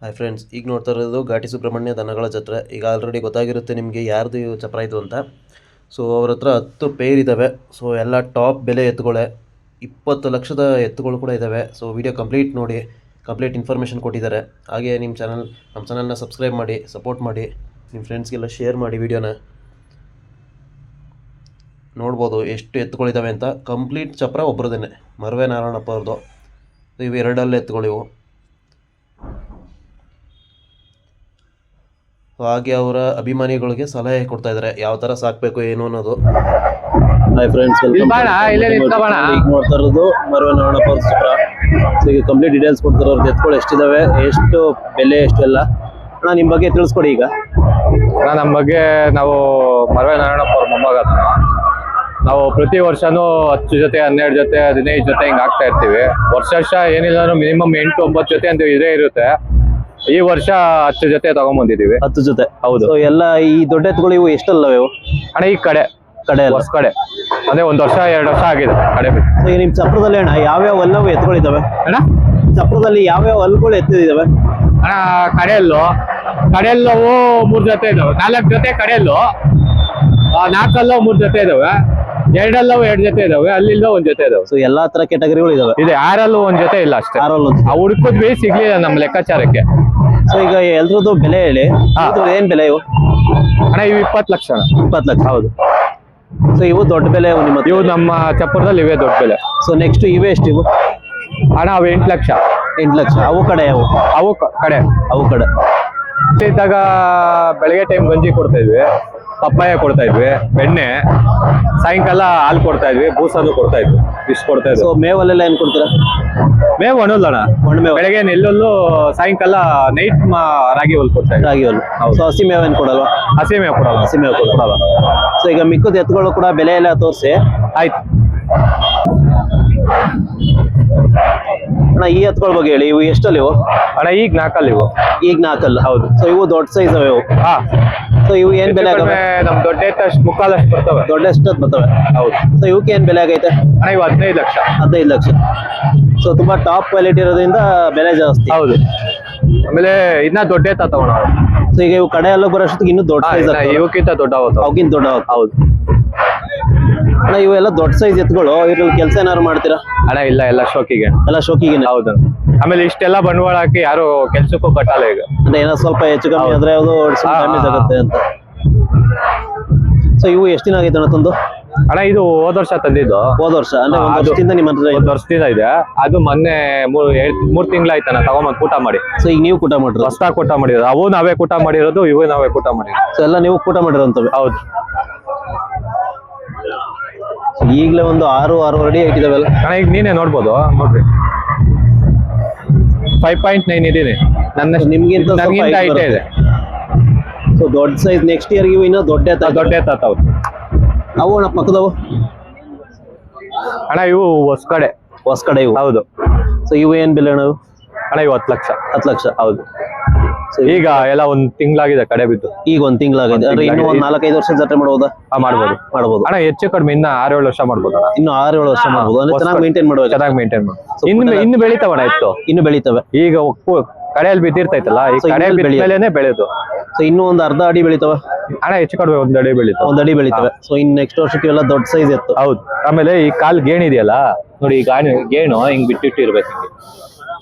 Hi friends, ಈಗ ನೋಡ್ತಾ ಇರೋದು ಘಾಟಿ ಸುಬ್ರಹ್ಮಣ್ಯ ದನಗಳ ಜಾತ್ರೆ. ಈಗ ಆಲ್ರೆಡಿ ಗೊತ್ತಾಗಿರುತ್ತೆ ನಿಮಗೆ ಯಾರ್ದು ಚಪ್ರ ಇದು ಅಂತ. ಸೊ ಅವ್ರ ಹತ್ರ ಹತ್ತು ಪೇರ್ ಇದ್ದಾವೆ ಸೊ ಎಲ್ಲ ಟಾಪ್ ಬೆಲೆ ಎತ್ತುಗಳೇ. ಇಪ್ಪತ್ತು ಲಕ್ಷದ ಎತ್ತುಗಳು ಕೂಡ ಇದ್ದಾವೆ ಸೊ ವಿಡಿಯೋ ಕಂಪ್ಲೀಟ್ ನೋಡಿ ಕಂಪ್ಲೀಟ್ ಇನ್ಫಾರ್ಮೇಷನ್ ಕೊಟ್ಟಿದ್ದಾರೆ. ಹಾಗೆ ನಿಮ್ಮ ಚಾನಲ್ ನಮ್ಮ ಚಾನಲ್ನ ಸಬ್ಸ್ಕ್ರೈಬ್ ಮಾಡಿ ಸಪೋರ್ಟ್ ಮಾಡಿ ನಿಮ್ಮ ಫ್ರೆಂಡ್ಸ್ಗೆಲ್ಲ ಶೇರ್ ಮಾಡಿ ವಿಡಿಯೋನ ನೋಡ್ಬೋದು ಎಷ್ಟು ಎತ್ತುಗಳಿದ್ದಾವೆ ಅಂತ. ಕಂಪ್ಲೀಟ್ ಚಪ್ರ ಒಬ್ಬರದೇನೆ ಮರವೆ ನಾರಾಯಣಪ್ಪ ಅವ್ರದ್ದು. ಇವು ಎರಡಲ್ಲೇ ಎತ್ತುಗಳು ಇವು ಸೊ ಹಾಗೆ ಅವರ ಅಭಿಮಾನಿಗಳಿಗೆ ಸಲಹೆ ಕೊಡ್ತಾ ಇದ್ದಾರೆ ಯಾವ ತರ ಸಾಕ್ಬೇಕು ಏನು ಅನ್ನೋದು. Hi friends. ಈಗ ನೋಡ್ತಾ ಇರೋದು ಮರವೆ ನಾರಾಯಣಪ್ಪ ಅವ್ರ ಚಿತ್ರ. ಸೊ ಈಗ ಕಂಪ್ಲೀಟ್ ಡೀಟೇಲ್ಸ್ ಕೊಡ್ತಾರೆ ಅವ್ರದ್ದು ಎತ್ಕೊಳ್ಳಿ ಎಷ್ಟಿದಾವೆ ಎಷ್ಟು ಬೆಲೆ ಎಷ್ಟು ಎಲ್ಲ. ಅಣ್ಣ ನಿಮ್ಮ ಬಗ್ಗೆ ತಿಳಿಸ್ಕೊಡಿ ಈಗ. ಅಣ್ಣ, ನಮ್ಮ ಬಗ್ಗೆ ನಾವು ಮರವೆ ನಾರಾಯಣಪ್ಪ ಅವ್ರ ಮೊಮ್ಮಗ. ನಾವು ಪ್ರತಿ ವರ್ಷನೂ ಹತ್ತು ಜೊತೆ ಹನ್ನೆರಡು ಜೊತೆ ಹದಿನೈದು ಜೊತೆ ಹಿಂಗ್ ಆಗ್ತಾ ಇರ್ತೀವಿ. ವರ್ಷ ವರ್ಷ ಏನಿಲ್ಲ ಅಂದ್ರೆ ಮಿನಿಮಮ್ ಎಂಟು ಒಂಬತ್ತು ಜೊತೆ ಅಂತ ಇದೇ ಇರುತ್ತೆ. ಈ ವರ್ಷ ಹತ್ತು ಜೊತೆ ತಗೊಂಡ್ಬಂದಿದೀವಿ ಹತ್ತು ಜೊತೆ. ಹೌದು. ಎಲ್ಲ ಈ ದೊಡ್ಡ ಎತ್ತುಗಳು ಇವು ಎಷ್ಟಲ್ಲ ಇವು? ಅಣ್ಣ ಈ ಕಡೆ. ಕಡೆ ಎಲ್ಲ ಹೊಸ ಕಡೆ. ಅದೇ ಒಂದ್ ವರ್ಷ ಎರಡು ವರ್ಷ ಆಗಿದೆ ಕಡೆ ಬಿಟ್ಟು. ನಿಮ್ಮ ಚಪ್ರದಲ್ಲಿ ಅಣ್ಣ ಯಾವ್ಯಾವ ಎಲ್ಲವೂ ಎತ್ತುಗಳಿದಾವೆ? ಅಣ್ಣ? ಚಪ್ರದಲ್ಲಿ ಯಾವ್ಯಾವ ಹಲ್ಗಳು ಎತ್ತಿದಾವೆ ಅಣ್ಣ ಕಡೆಯಲ್ಲು. ಕಡೆಯಲ್ಲವು ಮೂರ್ ಜೊತೆ ಇದಾವೆ. ನಾಲ್ಕು ಜೊತೆ ಕಡೆಯಲ್ಲು. ಆ, ನಾಲ್ಕಲ್ಲೋ ಮೂರ್ ಜೊತೆ ಇದಾವೆ. ಎರಡಲ್ಲವು ಎರಡು ಜೊತೆ ಇದಾವೆ. ಅಲ್ಲಿಲ್ಲೋ ಒಂದ್ ಜೊತೆ ಇದಾವೆ. ಸೊ ಎಲ್ಲಾ ತರ ಕೆಟಗರಿಗಳು ಇದಾವೆ? ಇದೆ. ಆರಲ್ಲೂ ಒಂದ್ ಜೊತೆ ಇಲ್ಲ ಅಷ್ಟೇ. ಆರಲ್ಲೂ ಆ ಹುಡುಕದ್ವಿ ಸಿಗ್ಲಿಲ್ಲ ನಮ್ಮ ಲೆಕ್ಕಾಚಾರಕ್ಕೆ. ಸೊ ಈಗ ಎಲ್ರದ್ದು ಬೆಲೆ ಹೇಳಿ. ಇದ್ರದ್ದು ಏನ್ ಬೆಲೆ ಇವು? ಅಣ್ಣ ಇವು ಇಪ್ಪತ್ತು ಲಕ್ಷ ಅಣ್ಣ. ಇಪ್ಪತ್ತು ಲಕ್ಷ ಹೌದು. ಸೊ ಇವು ದೊಡ್ಡ ಬೆಲೆ ಇವು ನಿಮ್ಮ ಇವು ನಮ್ಮ ಚಪ್ಪರದಲ್ಲಿ ಇವೇ ದೊಡ್ಡ ಬೆಲೆ. ಸೊ ನೆಕ್ಸ್ಟ್ ಇವೇ ಎಷ್ಟು ಇವು? ಅಣ್ಣ ಅವು ಎಂಟು ಲಕ್ಷ. ಎಂಟು ಲಕ್ಷ. ಅವು ಕಡೆ ಅವು? ಅವು ಕ- ಕಡೆ. ಅವು ಕಡೆ. ಇದ್ದಾಗ ಬೆಳಗ್ಗೆ ಟೈಮ್ ಗಂಜಿ ಕೊಡ್ತಾ ಇದ್ವಿ. ಪಪ್ಪಾಯ ಕೊಡ್ತಾ ಇದ್ವಿ ಬೆಣ್ಣೆ ಸಾಯಂಕಾಲ ಹಾಲು ಕೊಡ್ತಾ ಇದ್ವಿ ಬೂಸನು ಕೊಡ್ತಾ ಇದ್ವಿ ಫಿಶ್ ಕೊಡ್ತಾ ಸೊ ಇದ್ವಿ ಮೇವಲ್ಲೆಲ್ಲ ಏನ್ ಕೊಡ್ತೀರಾ? ಮೇವು ಒಣಲ್ಲಣ್ಣ ಬೆಳಗ್ಗೆ ನೆಲ್ಲುಲ್ಲು ಸಾಯಂಕಾಲ ನೈಟ್ ರಾಗಿ ಹೊಲ್ ಕೊಡ್ತಾ ಇದ್ವಿ. ರಾಗಿ ಹುಲ್ಲು ಸೊ ಹಸಿ ಮೇವ್ ಏನ್ ಕೊಡಲ್ವಾ? ಹಸಿ ಮೇವು ಕೊಡಲ್ಲ. ಹಸಿ ಮೇವು ಕೊಡಲ್ಲ. ಸೊ ಈಗ ಮಿಕ್ಕದ ಎತ್ತುಗಳು ಕೂಡ ಬೆಲೆ ಎಲ್ಲ ತೋರಿಸಿ. ಆಯ್ತು. ಅಣ್ಣ ಈ ಹತ್ಕೊಳ್ ಬಗ್ಗೆ ಹೇಳಿ ಇವು ಎಷ್ಟಲ್ಲಿ ಇವು? ಅಣ್ಣ ಈಗ ನಾಲ್ಕಲ್ಲಿ ಇವು. ಈಗ ನಾಲ್ಕಲ್ಲ ಹೌದು. ಸೊ ಇವು ದೊಡ್ಡ ಸೈಜ್ ಅವೆ ಇವು? ಹಾ. ಸೊ ಇವು ಏನ್ ಬೆಲೆ ಆಗವೆ? ನಮ್ ದೊಡ್ಡ ಎತ್ತಷ್ಟು ಮುಕ್ಕಾಲಷ್ಟು ಬರ್ತವೆ. ದೊಡ್ಡ ಎಷ್ಟೊತ್ತು ಬರ್ತವೆ. ಹೌದು. ಸೊ ಇವಕ್ಕೆ ಏನ್ ಬೆಲೆ ಆಗೈತೆ? ಅಣ್ಣ ಇವು ಹದಿನೈದು ಲಕ್ಷ. ಹದಿನೈದು ಲಕ್ಷ. ಸೊ ತುಂಬಾ ಟಾಪ್ ಕ್ವಾಲಿಟಿ ಇರೋದ್ರಿಂದ ಬೆಲೆ ಜಾಸ್ತಿ. ಹೌದು. ಆಮೇಲೆ ಇನ್ನ ದೊಡ್ಡ ಎತ್ತ ತಗೋಣ. ಸೊ ಈಗ ಇವು ಕಡೆ ಎಲ್ಲ ಬರೋಷ್ಟಕ್ಕೆ ಇನ್ನೂ ದೊಡ್ಡ ಸೈಜ್ ಇವಕ್ಕಿಂತ ದೊಡ್ಡ ಅವಕ್ಕಿಂತ ದೊಡ್ಡ ಹೌದು. ಅಣ್ಣ ಇವೆಲ್ಲ ದೊಡ್ಡ ಸೈಜ್ ಎತ್ತುಗಳು. ಇದ್ರಲ್ಲಿ ಕೆಲಸ ಏನಾದ್ರು ಮಾಡ್ತೀರಾ? ಅಣ್ಣ ಇಲ್ಲ ಎಲ್ಲ ಶೋಕಿಗೆ. ಎಲ್ಲ ಶೋಕಿಗೆ ಹೌದು. ಆಮೇಲೆ ಇಷ್ಟೆಲ್ಲ ಬಂಡವಾಳ ಹಾಕಿ ಯಾರು ಕೆಲ್ಸಕ್ಕೂ ಕಟ್ಟಲ್ಲ ಈಗ. ಅಂದ್ರೆ ಏನೋ ಸ್ವಲ್ಪ ಹೆಚ್ಚು ಕಮ್ಮಿ ಆದ್ರೆ ಅದು ಡ್ಯಾಮೇಜ್ ಆಗುತ್ತೆ ಅಂತ. ಸೊ ಇವು ಎಷ್ಟು ದಿನ ಆಗೈತೆ ಅಣ್ಣ ತಂದು? ಅಣ್ಣ ಇದು ಹೋದ ವರ್ಷ ತಂದಿದ್ದು. ಹೋದ ವರ್ಷ? ಅಂದ್ರೆ ಒಂದು ಅದು- ವರ್ಷದಿಂದ ನಿಮ್ಮ ಹತ್ರ ಒಂದ್ ವರ್ಷದಿಂದ ಇದೆ. ಅದು ಮೊನ್ನೆ ಮೂರ್ ಎರಡ್- ಮೂರ್ ತಿಂಗಳಾಯ್ತಣ್ಣ ತಗೊಂಬಂದ್ ಕೂಟ ಮಾಡಿ. ಸೊ ಈಗ ನೀವು ಕೂಟ ಮಾಡಿರೋ ಹೊಸ್ದಾಗ್ ಕೂಟ ಮಾಡಿರೋದು. ಅವು ನಾವೇ ಕೂಟ ಮಾಡಿರೋದು ಇವು ನಾವೇ ಕೂಟ ಮಾಡಿರೋದು. ಸೊ ಎಲ್ಲ ನೀವು ಕೂಟ ಮಾಡಿರೋಂಥವು ಹೌದು. ಈಗಲೇ ಒಂದು ಆರು ಆರು ಅಡಿ ಹಾಕಿದಾವೆಲ್ಲ ಅಣ್ಣ ಈಗ ನೀನೇ ನೋಡ್ಬೋದು ನೋಡ್ರಿ. ಫೈವ್ ಪಾಯಿಂಟ್ ನೈನ್ ಇದೀನಿ ನನ್ನ ನಿಮ್ಗಿಂತ ಸ್ವಲ್ಪ ನನ್ಗಿಂತ height ಐಟೇ ಇದೆ. ಸೊ ದೊಡ್ಡ ಸೈಜ್ ನೆಕ್ಸ್ಟ್ ಇಯರ್ ಇವು ಇನ್ನೂ ದೊಡ್ಡ ಎತ್ತ ದೊಡ್ಡ ಎತ್ತ ಅವು ಅವು ಅಣ್ಣ ಪಕ್ಕದವು? ಅಣ್ಣ ಇವು ಹೊಸ ಕಡೆ. ಹೊಸ ಕಡೆ ಇವು. ಹೌದು. ಸೊ ಇವು ಏನ್ ಬೆಲೆ ಅಣ್ಣ ಇವು? ಅಣ್ಣ ಇವು ಹತ್ತು ಲಕ್ಷ. ಹತ್ತು ಲಕ್ಷ ಹೌದು. ಈಗ ಎಲ್ಲ ಒಂದ್ ತಿಂಗಳಾಗಿದೆ ಕಡೆ ಬಿದ್ದು. ಈಗ ಒಂದ್ ತಿಂಗಳಾಗಿದೆ. ಅಂದ್ರೆ ಇನ್ನೂ ಒಂದ್ ನಾಲ್ಕೈದು ವರ್ಷ ಜಾತ್ರೆ ಮಾಡಬಹುದು ಆ, ಮಾಡ್ಬೋದು. ಮಾಡ್ಬೋದು. ಅಣ್ಣ ಹೆಚ್ಚು ಕಡಿಮೆ ಇನ್ನ ಆರು ಏಳು ವರ್ಷ ಮಾಡ್ಬೋದು ಅಣ್ಣ. ಇನ್ನು ಆರು ಏಳು ವರ್ಷ ಮಾಡಬಹುದು ಅಂದ್ರೆ ಚೆನ್ನಾಗಿ ಮೇಂಟೈನ್ ಮಾಡ್ಬೇಕು ಚೆನ್ನಾಗಿ ಮೇಂಟೈನ್ ಮಾಡಿ ಇನ್ನು ಇನ್ನು ಬೆಳಿತಾವಣ್ಣ ಇತ್ತು. ಇನ್ನು ಬೆಳಿತವೆ. ಈಗ ಕಡೆಯಲ್ಲಿ ಬಿದ್ದಿರ್ತೈತಲ್ಲ ಈ ಕಡೆ ಬೆಳೆಯೋದು. ಸೊ ಇನ್ನು ಒಂದ್ ಅರ್ಧ ಅಡಿ ಬೆಳಿತಾವ. ಅಣ್ಣ ಹೆಚ್ಚು ಕಡಿಮೆ ಒಂದ್ ಅಡಿ ಬೆಳಿತು ಒಂದ್ ಅಡಿ ಬೆಳಿತವೆ. ಸೊ ಇನ್ ನೆಕ್ಸ್ಟ್ ವರ್ಷಕ್ಕೆ ಎಲ್ಲ ದೊಡ್ಡ ಸೈಜ್ ಇತ್ತು. ಹೌದು. ಆಮೇಲೆ ಈ ಕಾಲ್ ಗೇಣ್ ಇದೆಯಲ್ಲ ನೋಡಿ ಈ ಗಾಣಿ ಗೇಣು ಹಿಂಗ್ ಬಿಟ್ಟಿಟ್ಟಿರ್ಬೇಕು ಹಿಂಗೆ.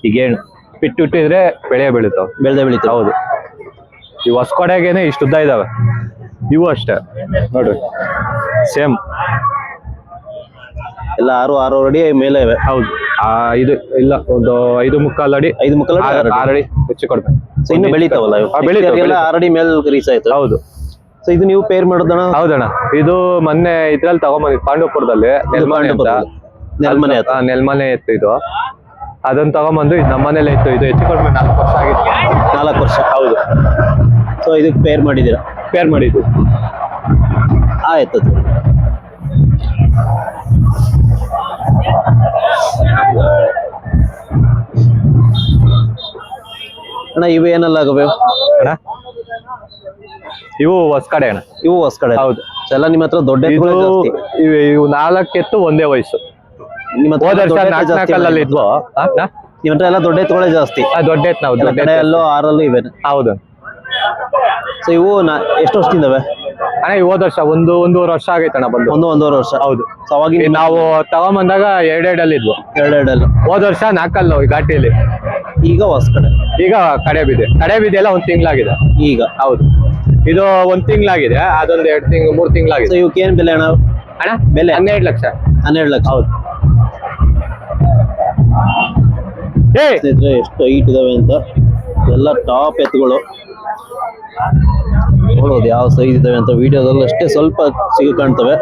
ಈ ಗೇಣು. ಬಿಟ್ಟಿಟ್ಟಿದ್ರೆ ಬೆಳೆ ಬೆಳಿತಾವ ಬೆಳ್ದೆ ಬೆಳಿತಾವ ಹೌದು. ಈ ಹೊಸ್ಕೊಡೆಗೇನೆ ಇಷ್ಟು ಉದ್ದ ಇದಾವೆ. ಇವು ಅಷ್ಟೇ. ನೋಡ್ರಿ ಸೇಮ್. ಎಲ್ಲ ಆರು ಆರು ಅಡಿ ಮೇಲೆ ಇವೆ. ಹೌದು. ಆ ಇದು ಇಲ್ಲ ಒಂದು ಐದು ಮುಕ್ಕಾಲು ಅಡಿ. ಐದು ಮುಕ್ಕಾಲು ಅಡಿ, ಆರು ಅಡಿ. ಆರು ಅಡಿ ಹೆಚ್ಚು ಕಡಿಮೆ. ಸೊ ಇನ್ನು ಬೆಳಿತಾವಲ್ಲ ಇವು? ಹಾ, Next year ಗೆಲ್ಲ ಬೆಳಿತಾವೆ. ಆರು ಅಡಿ ಮೇಲೆ ರೀಚ್ ಆಯ್ತು. ಹೌದು. ಸೊ ಇದು ನೀವು ಪೇರ್ ಮಾಡೋದಣ್ಣ? ಹೌದಣ್ಣ. ಇದು ಮೊನ್ನೆ ಇದ್ರಲ್ಲಿ ತಗೊಂಬಂದಿದ್ದು ಪಾಂಡವಪುರದಲ್ಲಿ. ನೆಲ್ಮನೆ ಅಂತ. ನೆಲ್ಮನೆ ಆಯ್ತು ಆ, ನೆಲ್ಮನೆ ಇತ್ತು ಇದು. ಅದನ್ನ ತಗೊಂಬಂದು ಇದು ನಮ್ಮನೇಲೆ ಇತ್ತು ಇದು ಹೆಚ್ಚು ಕಡಿಮೆ ನಾಲ್ಕು ವರ್ಷ ಆಗಿತ್ತು ನಾಲ್ಕು ವರ್ಷ ಹೌದು. ಸೊ ಇದಕ್ಕೆ ಪೇರ್ ಮಾಡಿದ್ದೀರಾ? ಪೇರ್ ಮಾಡಿದ್ದು. ಆಯ್ತು. ಅಣ್ಣ ಇವು ಏನೆಲ್ಲ ಆಗಬೇಕು ಅಣ್ಣ ಇವು ಹೊಸ್ಕಡೆ ಅಣ್ಣ. ಇವು ಹೊಸ್ಕಡೆ ಹೌದು. ಎಲ್ಲ ನಿಮ್ಮ ಹತ್ರ ದೊಡ್ಡ ಇವು ನಾಲ್ಕು ನಾಲ್ಕೆತ್ತು ಒಂದೇ ವಯಸ್ಸು. ಹೋದ ವರ್ಷ ನಾಲ್ಕು ನಾಲ್ಕಲ್ಲಿ ಇದ್ವು? ನಿಮ್ಮ ಹತ್ರ ಎಲ್ಲ ದೊಡ್ಡ ಎತ್ತುಗಳೇ ಜಾಸ್ತಿ. ದೊಡ್ಡ ಎತ್ತು ನಾವು ದೊಡ್ಡ ಎಲ್ಲೋ ಆರಲ್ಲೂ ಇವೆ. ಹೌದು. ಸೊ ಇವು ನಾ- ಎಷ್ಟು ವರ್ಷದಿಂದವೆ? ಅಣ್ಣ ಈ ಹೋದ ವರ್ಷ ಒಂದು ಒಂದೂವರೆ ವರ್ಷ ಆಗೈತಣ್ಣ ಬಂದು. ಒಂದು ಒಂದೂವರೆ ವರ್ಷ. ಹೌದು. ಸೊ ನಾವು ತಗೊಂಬಂದಾಗ ಎರಡೆರಡಲ್ಲಿ ಇದ್ವು. ಎರಡೆರಡಲ್ಲ. ಹೋದ ವರ್ಷ ನಾಲ್ಕಲ್ಲು ಈ ಘಾಟಿಯಲ್ಲಿ. ಈಗ ಹೊಸ ಕಡೆ. ಈಗ ಕಡೆ ಬಿದ್ದೆ. ಕಡೆ ಬಿದ್ದೆ ಎಲ್ಲ ಒಂದ್ ತಿಂಗಳಾಗಿದೆ. ಈಗ. ಹೌದು. ಇದು ಒಂದ್ ತಿಂಗಳಾಗಿದೆ ಅದೊಂದು ಎರಡ್ ತಿಂಗಳು ಮೂರ್ ತಿಂಗಳಾಗಿದೆ. ಇವಕ್ಕೆ ಏನ್ ಬೆಲೆ ಅಣ್ಣ? ಅಣ್ಣ ಬೆಲೆ? ಹನ್ನೆರಡು ಲಕ್ಷ. ಹನ್ನೆರಡು ಲಕ್ಷ. ಹೌದು. ಸ್ನೇಹಿತರೆ ಎಷ್ಟು ಹೈಟ್ ಇದಾವೆ ಅಂತ? ಎಲ್ಲ ಟಾಪ್ ಎತ್ತುಗಳು. ನೋಡೋದು ಯಾವ ಸೈಜ್ ಇದಾವೆ ಅಂತ ವಿಡಿಯೋದಲ್ಲಿ ಅಷ್ಟೇ ಸ್ವಲ್ಪ ಸಿಗ ಕಾಣ್ತವೆ.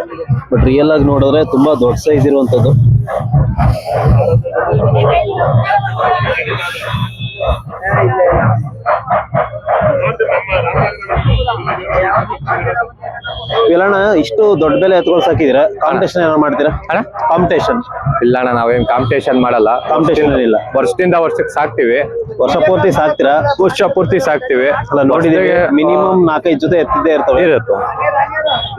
ಬಟ್ ರಿಯಲ್ ಆಗಿ ನೋಡಿದ್ರೆ ತುಂಬಾ ದೊಡ್ಡ ಸೈಜ್ ಇರುವಂತದ್ದು. ಇಲ್ಲಣ್ಣ ಇಷ್ಟು ದೊಡ್ಡ ಬೆಲೆ ಎತ್ಕೊಂಡು ಸಾಕಿದ್ರೆ? ಕಾಂಪಿಟೇಷನ್ ಏನಾರು ಮಾಡ್ತೀರಾ? ಅಣ್ಣ? ಕಾಂಪಿಟೇಷನ್ ಇಲ್ಲ ಅಣ್ಣ ನಾವೇನ್ ಕಾಂಪಿಟೇಷನ್ ಮಾಡಲ್ಲ. ಕಾಂಪಿಟೇಷನ್ ಇಲ್ಲ ವರ್ಷದಿಂದ ವರ್ಷಕ್ಕೆ ಸಾಕ್ತಿವಿ. ವರ್ಷ ಪೂರ್ತಿ ಸಾಕ್ತೀರಾ? ವರ್ಷ ಪೂರ್ತಿ ಸಾಕ್ತಿವಿ. ಅಲ್ಲ ನೋಡಿದ್ರೆ ಮಿನಿಮಮ್ ನಾಲ್ಕೈದು ಜೊತೆ ಎತ್ತಿದ್ದೇ ಇರ್ತವೆ. ಇರುತ್ತೆ.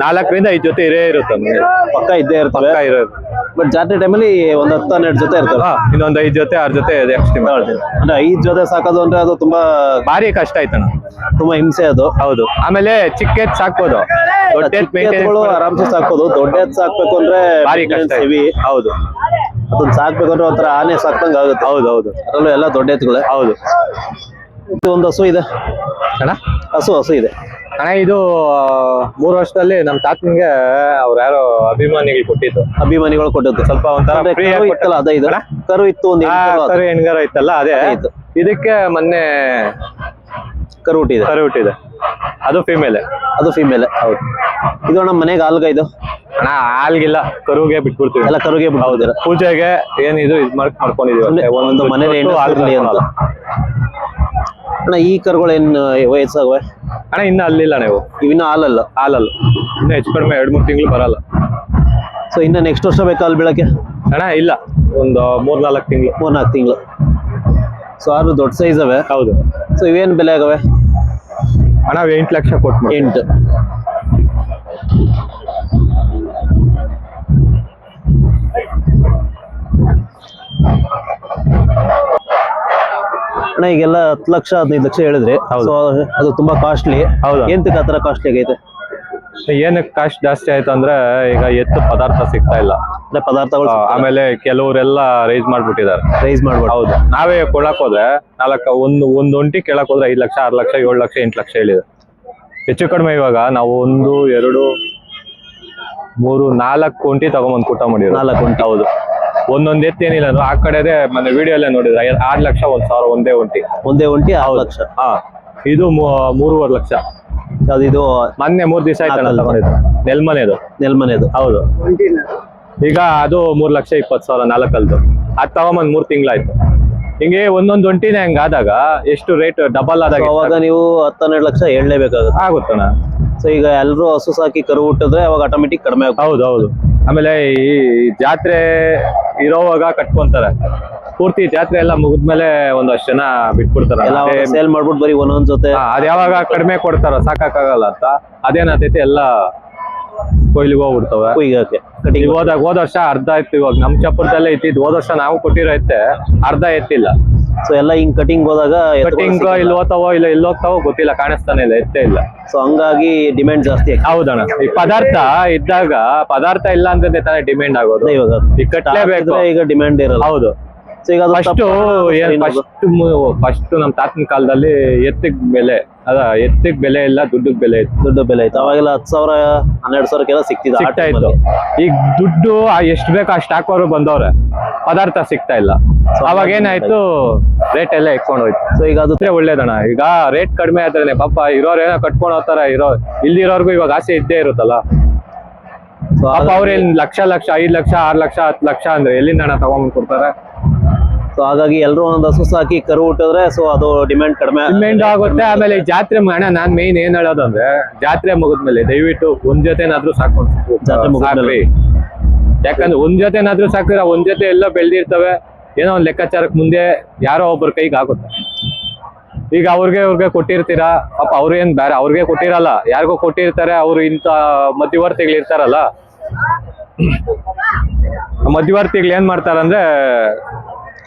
ನಾಲ್ಕರಿಂದ ಐದು ಜೊತೆ ಇರೇ ಇರುತ್ತೆ ನಮ್ಗೆ. ಪಕ್ಕ ಇದ್ದೇ ಇರ್ತವೆ. ಪಕ್ಕ ಇರೋದು. ಬಟ್ ಜಾತ್ರೆ ಟೈಮಲ್ಲಿ ಒಂದ್ ಹತ್ತು ಹನ್ನೆರಡು ಜೊತೆ ಇರ್ತವೆ. ಹಾ ಇನ್ನೊಂದ್ ಐದ್ ಜೊತೆ ಆರ್ ಜೊತೆ ಅಂದ್ರೆ ಐದ್ ಜೊತೆ ಸಾಕೋದು ಅಂದ್ರೆ ಅದು ತುಂಬಾ ಭಾರಿ ಕಷ್ಟ ಆಯ್ತಣ್ಣ. ತುಂಬಾ ಹಿಂಸೆ ಅದು. ಹೌದು. ಆಮೇಲೆ ಚಿಕ್ಕ ಎತ್ ಸಾಕ್ಬೋದು. ದೊಡ್ಡ ಎತ್ ಎತ್ತುಗಳು ಆರಾಮ್ಸೆ ಸಾಕೋದು ದೊಡ್ಡ ಎತ್ತು ಸಾಕ್ಬೇಕು ಅಂದ್ರೆ ಭಾರಿ ಕಷ್ಟ ಹೆವಿ ಹೌದು. ಅದನ್ನ ಸಾಕ್ಬೇಕು ಅಂದ್ರೆ ಒಂಥರ ಆನೆ ಸಾಕ್ದಂಗ ಆಗುತ್ತೆ. ಹೌದು ಹೌದು. ಅದರಲ್ಲೂ ಎಲ್ಲ ದೊಡ್ಡ ಎತ್ತುಗಳೇ. ಹೌದು. ಇದು ಒಂದು ಹಸು ಇದೆ. ಅಣ್ಣ? ಹಸು ಹಸು ಇದೆ. ಅಣ್ಣ ಇದು ಮೂರು ವರ್ಷದಲ್ಲಿ ನಮ್ ತಾತನಿಗೆ ಅವ್ರ ಯಾರೋ ಅಭಿಮಾನಿಗಳು ಕೊಟ್ಟಿದ್ದು. ಅಭಿಮಾನಿಗಳು ಕೊಟ್ಟಿದ್ದು. ಸ್ವಲ್ಪ ಒಂಥರ ಅಂದ್ರೆ free ಕರು ಇತ್ತಲ್ಲ ಅದ ಇದು. ಅಣ್ಣ? ಕರು ಇತ್ತು ಒಂದು ಆ, ಕರು ಹೆಣ್ಗಾರ ಇತ್ತಲ್ಲ ಅದೇ ಇತ್ತು. ಇದಕ್ಕೆ ಮೊನ್ನೆ ಕರು ಹುಟ್ಟಿದೆ. ಕರು ಹುಟ್ಟಿದೆ. ಅದು ಫೀಮೇಲೆ ಅದು ಫೀಮೇಲೆ ಹೌದು. ಇದು ನಮ್ಮ ಮನೆಗೆ ಆಲ್ಗ ಇದು? ಅಣ್ಣ ಹಾಲ್ಗಿಲ್ಲ ಕರುಗೆ ಬಿಟ್ಬಿಡ್ತೀವಿ. ಎಲ್ಲ ಕರುಗೆ ಹೌದಿರ ಪೂಜೆಗೆ ಏನಿದು ಇದು ಮಾಡ್ ಮಾಡ್ಕೊಂಡಿದೀವಿ. ಒಂದು ಮನೇಲಿ ಅಂತ. ಅಣ್ಣ ಈ ಕರುಗಳು ಏನು ವಯಸ್ಸಾಗವೆ? ಅಣ್ಣ ಇನ್ನ ಅಲ್ಲಿಲ್ಲ ನೀವು. ಇವಿನ್ನೂ ಹಾಲಲ್ಲ? ಹಾಲಲ್ಲ. ಇನ್ನೂ ಹೆಚ್ಚು ಕಡಿಮೆ ಎರಡ್ ಮೂರ್ ತಿಂಗಳು ಬರಲ್ಲ. ಸೊ ಇನ್ನ ನೆಕ್ಸ್ಟ್ ವರ್ಷ ಬೇಕಾ ಅಲ್ಲಿ ಬೀಳಕ್ಕೆ? ಅಣ್ಣ ಇಲ್ಲ. ಒಂದು ಮೂರ್ ನಾಲ್ಕು ತಿಂಗಳು. ಮೂರ್ನಾಲ್ಕು ತಿಂಗಳು. ಸೊ ಆರು ದೊಡ್ಡ ಸೈಜ್ ಅವೆ? ಹೌದು. ಸೊ ಇವೇನ್ ಬೆಲೆ ಆಗವೆ? ಅಣ್ಣ ಎಂಟು ಲಕ್ಷ ಕೊಟ್ಟು ಎಂಟು. ಅಣ್ಣ ಈಗೆಲ್ಲ ಹತ್ತು ಲಕ್ಷ ಹದಿನೈದು ಲಕ್ಷ ಹೇಳಿದ್ರೆ. ಅದು ತುಂಬಾ ಕಾಸ್ಟ್ಲಿ ಹೌದು. ಎಂತಕ್ಕೆ ಆ ಥರ ಕಾಸ್ಟ್ಲಿ ಆಗೈತೆ? ಏನಕ್ಕೆ ಕಾಸ್ಟ್ ಜಾಸ್ತಿ ಆಯ್ತು ಅಂದ್ರೆ ಈಗ ಎತ್ತು ಪದಾರ್ಥ ಸಿಗ್ತಾ ಇಲ್ಲ. ಪದಾರ್ಥಗಳು ಆಮೇಲೆ ಕೆಲವರೆಲ್ಲ ರೈಸ್ ಮಾಡ್ಬಿಟ್ಟಿದ್ದಾರೆ. ರೈಸ್ ಮಾಡ್ಬಿಟ್ಟು. ಹೌದು. ನಾವೇ ಕೊಡಕ್ ಹೋದ್ರೆ ನಾಲ್ಕ ಒಂದು ಒಂದ್ ಒಂಟಿ ಕೇಳಕ್ ಹೋದ್ರೆ ಐದ್ ಲಕ್ಷ ಆರ್ ಲಕ್ಷ ಏಳು ಲಕ್ಷ ಎಂಟು ಲಕ್ಷ ಹೇಳಿದೆ. ಹೆಚ್ಚು ಕಡಿಮೆ ಇವಾಗ ನಾವು ಒಂದು ಎರಡು ಮೂರು ನಾಲ್ಕು ಒಂಟಿ ತಗೊಂಬಂದ್ ಕೂಟ ಮಾಡಿದ್ರು ನಾಲ್ಕು ಒಂಟಿ. ಹೌದು. ಒಂದೊಂದ್ ಎತ್ತು ಏನಿಲ್ಲ ಅಂದ್ರೆ ಆ ಕಡೆದೇ ಮೊನ್ನೆ ವಿಡಿಯೋ ಎಲ್ಲ ನೋಡಿದ್ರೆ ಆರ್ ಲಕ್ಷ ಒಂದ್ ಸಾವಿರ ಒಂದೇ ಒಂಟಿ. ಒಂದೇ ಒಂಟಿ ಆರು ಲಕ್ಷ. ಹಾ. ಇದು ಮೂರುವರೆ ಲಕ್ಷ. ಅದು ಇದು ಮೊನ್ನೆ ಮೂರ್ ದಿವಸ ಆಯ್ತಲ್ಲ ನೆಲ್ಮನೆದು. ನೆಲ್ಮನೆದು. ಹೌದು. ಈಗ ಅದು ಮೂರ್ ಲಕ್ಷ ಇಪ್ಪತ್ತು ಸಾವಿರ ನಾಲ್ಕಲ್ದು. ಅದ್ ತಗೊಂಬಂದ್ ಮೂರ್ ತಿಂಗಳಾಯ್ತು. ಹಿಂಗೆ ಒಂದೊಂದ್ ಒಂಟಿನ ಹೆಂಗ್ ಆದಾಗ ಎಷ್ಟು ರೇಟ್ ಡಬಲ್ ಆದಾಗ ಅವಾಗ ನೀವು ಹತ್ತೆರಡು ಲಕ್ಷ ಹೇಳಲೇಬೇಕಾಗುತ್ತೆ ಆಗುತ್ತಣ ಸೊ ಈಗ ಎಲ್ಲರೂ ಹಸು ಸಾಕಿ ಕರು ಹುಟ್ಟಿದ್ರೆ ಅವಾಗ ಆಟೋಮೆಟಿಕ್ ಕಡಿಮೆ ಆಗುತ್ತೆ. ಹೌದು ಹೌದು. ಆಮೇಲೆ ಈ ಜಾತ್ರೆ ಇರೋವಾಗ ಕಟ್ಕೊಂತಾರೆ. ಪೂರ್ತಿ ಜಾತ್ರೆ ಎಲ್ಲ ಮುಗಿದ್ಮೇಲೆ ಒಂದಷ್ಟು ಜನ ಬಿಟ್ಬಿಡ್ತಾರೆ ಸೇಲ್ ಮಾಡ್ಬಿಟ್ಟು ಬರೀ ಒಂದೊಂದ್ ಜೊತೆ ಅದ್ ಯಾವಾಗ ಕಡಿಮೆ ಕೊಡ್ತಾರ ಸಾಕಾಗಲ್ಲ ಅಂತ ಅದೇನಾಗ್ತೈತಿ ಎಲ್ಲ ಕೊಯ್ಲಿಗೆ ಹೋಗ್ಬಿಡ್ತಾವೆ. ಕುಯ್ಯಕ್ಕೆ ಈಗ ಕಟಿಂಗ್ ಹೋದಾಗ ಹೋದ ವರ್ಷ ಅರ್ಧ ಇತ್ತು ಇವಾಗ ನಮ್ ಚಪ್ಪರದಲ್ಲೇ ಇತ್ತಿದ್ ಹೋದ ವರ್ಷ ನಾವು ಕೊಟ್ಟಿರೋ ಐತೆ ಅರ್ಧ ಎತ್ತಿಲ್ಲ. ಸೊ ಎಲ್ಲ ಹಿಂಗ್ ಕಟಿಂಗ್ ಹೋದಾಗ ಕಟಿಂಗ್ ಇಲ್ಲಿ ಹೋಗ್ತಾವೋ ಇಲ್ಲ ಇಲ್ಲಿ ಹೋಗ್ತಾವೋ ಗೊತ್ತಿಲ್ಲ ಕಾಣಿಸ್ತಾನೆ ಇಲ್ಲ ಎತ್ತೇ ಇಲ್ಲ. ಸೊ ಹಂಗಾಗಿ ಡಿಮ್ಯಾಂಡ್ ಜಾಸ್ತಿ ಹೌದಣ್ಣ. ಈ ಪದಾರ್ಥ ಇದ್ದಾಗ ಪದಾರ್ಥ ಇಲ್ಲ ಅಂದ್ರೆ ತಾನೇ ಡಿಮ್ಯಾಂಡ್ ಆಗೋದು. ಇವಾಗ. ಈಗ ಡಿಮ್ಯಾಂಡ್ ಇರಲ್ಲ. ಹೌದು. ಸೊ ಈಗ ಅದು ಫಸ್ಟ್ ನಮ್ ತಾತನ ಕಾಲದಲ್ಲಿ ಎತ್ತಿಗ್ ಬೆಲೆ ಅದ ಎತ್ತಿಗ್ ಬೆಲೆ ಇಲ್ಲ ದುಡ್ಡಿಗೆ ಬೆಲೆ ಇತ್ತು. ದುಡ್ಡು ಬೆಲೆ ಇತ್ತು. ಅವಾಗೆಲ್ಲ ಹತ್ತು ಸಾವಿರ ಹನ್ನೆರಡು ಸಾವಿರಕ್ಕೆಲ್ಲ ಸಿಕ್ತಿದೆ ಸಿಗ್ತಾ ಇತ್ತು. ಈಗ ದುಡ್ಡು ಎಷ್ಟು ಬೇಕು ಅಷ್ಟ್ ಹಾಕೋರು ಬಂದವ್ರೆ. ಪದಾರ್ಥ ಸಿಗ್ತಾ ಇಲ್ಲ. ಅವಾಗ ಏನಾಯ್ತು? ರೇಟ್ ಎಲ್ಲ ಎಕ್ಕೊಂಡ್ ಹೋಯ್ತು. ಸೊ ಈಗ ಅದು ಅದೇ ಒಳ್ಳೇದಣ್ಣ. ಈಗ ರೇಟ್ ಕಡಿಮೆ ಆದ್ರೆ ಪಾಪ ಇರೋರ್ ಏನೋ ಕಟ್ಕೊಂಡು ಹೋಗ್ತಾರ ಇರೋ ಇಲ್ಲಿರೋರ್ಗು ಇವಾಗ ಆಸೆ ಇದ್ದೇ ಇರುತ್ತಲ್ಲ. ಸೊ ಪಾಪ ಅವ್ರೇನ್ ಲಕ್ಷ ಲಕ್ಷ ಐದ್ ಲಕ್ಷ ಆರ್ ಲಕ್ಷ ಹತ್ತು ಲಕ್ಷ ಅಂದ್ರೆ ಎಲ್ಲಿಂದ ಹಣ ತಗೊಂಡ್ ಕೊಡ್ತಾರೆ? ಸೊ ಹಾಗಾಗಿ ಎಲ್ಲರೂ ಒಂದೊಂದು ಹಸು ಸಾಕಿ ಕರು ಹುಟ್ಟಿದ್ರೆ ಸೊ ಅದು ಡಿಮ್ಯಾಂಡ್ ಕಡಿಮೆ ಡಿಮ್ಯಾಂಡ್ ಆಗುತ್ತೆ. ಆಮೇಲೆ ಈ ಜಾತ್ರೆ ಅಣ್ಣ ನಾನ್ ಮೇನ್ ಏನ್ ಹೇಳೋದಂದ್ರೆ ಜಾತ್ರೆ ಮುಗಿದ್ಮೇಲೆ ದಯವಿಟ್ಟು ಒಂದ್ ಜೊತೆನಾದ್ರೂ ಸಾಕೊಂಡು ಜಾತ್ರೆ ಮುಗಿದ್ಮೇಲೆ. ಸಾಕ್ರಿ. ಯಾಕಂದ್ರೆ ಒಂದ್ ಜೊತೆನಾದ್ರೂ ಸಾಕಿದ್ರೆ ಒಂದ್ ಜೊತೆ ಎಲ್ಲ ಬೆಳ್ದಿರ್ತವೆ. ಏನೋ ಒಂದ್ ಲೆಕ್ಕಾಚಾರಕ್ ಮುಂದೆ ಯಾರೋ ಒಬ್ಬರ ಕೈಗೆ ಆಗುತ್ತೆ. ಈಗ ಅವ್ರಿಗೆ ಅವ್ರಿಗೆ ಕೊಟ್ಟಿರ್ತೀರಾ? ಪಾಪ ಏನ್ ಬೇರೆ ಅವ್ರಿಗೆ ಕೊಟ್ಟಿರಲ್ಲ. ಯಾರಿಗೋ ಕೊಟ್ಟಿರ್ತಾರೆ ಅವ್ರು ಇಂಥ ಮಧ್ಯವರ್ತಿಗಳು ಇರ್ತಾರಲ್ಲ. ಮಧ್ಯವರ್ತಿಗಳು ಏನ್ ಮಾಡ್ತಾರಂದ್ರೆ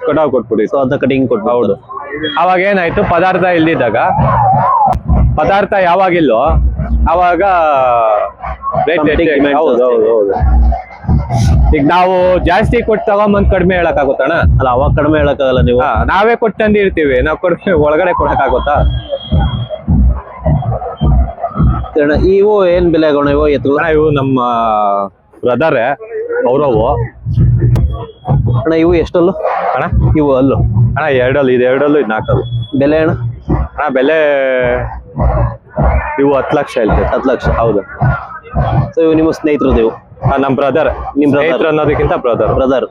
ಕಟಾವ್ ಕೊಟ್ಬಿಡಿ. ಸೊ ಅಂತ ಕಟಿಂಗ್ ಕೊಟ್ಟು ಹೌದು. ಅವಾಗ ಏನಾಯ್ತು? ಪದಾರ್ಥ ಇಲ್ದಿದ್ದಾಗ ಪದಾರ್ಥ ಯಾವಾಗಿಲ್ಲೋ ಅವಾಗ ಈಗ ನಾವು ಜಾಸ್ತಿ ಕೊಟ್ಟು ತಗೊಂಬಂದ್ ಕಡಿಮೆ ಹೇಳಕ್ ಆಗುತ್ತಣ ಅಲ್ಲ ಅವಾಗ ಕಡಿಮೆ ಹೇಳಕ್ಕಾಗಲ್ಲ ನೀವು? ನಾವೇ ಕೊಟ್ಟು ತಂದಿರ್ತೀವಿ. ನಾವು ಕಡಿಮೆ ಒಳಗಡೆ ಕೊಡಕ್ ಆಗುತ್ತಾ ಇವು ಏನ್ ಬೆಲೆ ಆಗೋಣ ಇವು ಎತ್ತುಗಳು ಇವು ನಮ್ಮ ಬ್ರದರ್ ಅವರವು ಅಣ್ಣ ಇವು ಎಷ್ಟಲ್ಲು? ಅಣ್ಣ? ಇವು ಅಲ್ಲು. ಅಣ್ಣ ಎರಡಲ್ಲು ಇದು ಎರಡಲ್ಲು ಇದು ನಾಲ್ಕಲ್ಲು. ಬೆಲೆ ಅಣ್ಣ? ಅಣ್ಣ ಬೆಲೆ ಇವು ಹತ್ತು ಲಕ್ಷ ಹೇಳ್ತೇವೆ. ಹತ್ತು ಲಕ್ಷ ಹೌದು. ಸೊ ಇವು ನಿಮ್ಮ ಸ್ನೇಹಿತರು ನೀವು ಆ, ನಮ್ಮ ಬ್ರದರ್ ನಿಮ್ಮ ಬ್ರದರ್ ಅನ್ನೋದಕ್ಕಿಂತ ಬ್ರದರ್ ಬ್ರದರ್